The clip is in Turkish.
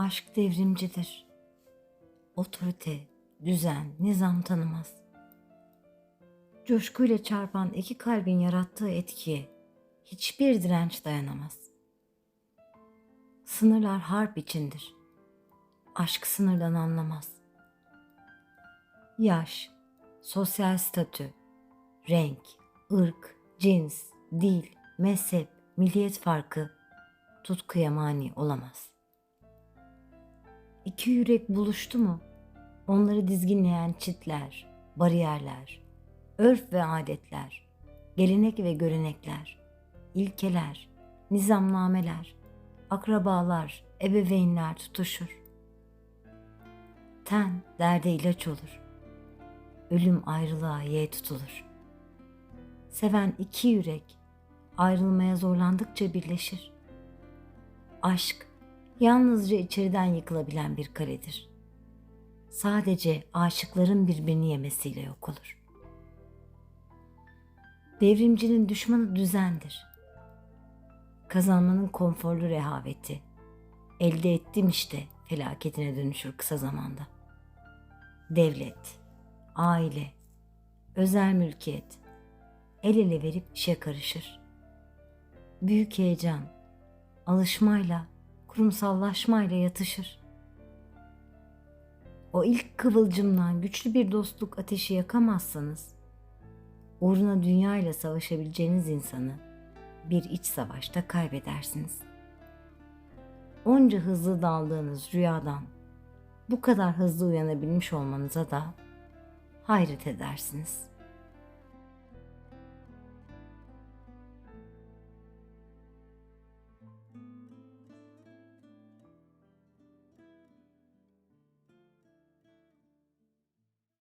Aşk devrimcidir. Otorite, düzen, nizam tanımaz. Coşkuyla çarpan iki kalbin yarattığı etkiye hiçbir direnç dayanamaz. Sınırlar harp içindir. Aşk sınırdan anlamaz. Yaş, sosyal statü, renk, ırk, cins, dil, mezhep, milliyet farkı tutkuya mani olamaz. İki yürek buluştu mu onları dizginleyen çitler, bariyerler, örf ve adetler, gelenek ve görenekler, ilkeler, nizamnameler, akrabalar, ebeveynler tutuşur. Ten derde ilaç olur. Ölüm ayrılığa ye tutulur. Seven iki yürek ayrılmaya zorlandıkça birleşir. Aşk yalnızca içeriden yıkılabilen bir kaledir. Sadece aşıkların birbirini yemesiyle yok olur. Devrimcinin düşmanı düzendir. Kazanmanın konforlu rehaveti. Elde ettim işte felaketine dönüşür kısa zamanda. Devlet, aile, özel mülkiyet el ele verip işe karışır. Büyük heyecan, alışmayla, kurumsallaşmayla yatışır. O ilk kıvılcımdan güçlü bir dostluk ateşi yakamazsanız, uğruna dünya ile savaşabileceğiniz insanı bir iç savaşta kaybedersiniz. Onca hızlı daldığınız rüyadan bu kadar hızlı uyanabilmiş olmanıza da hayret edersiniz.''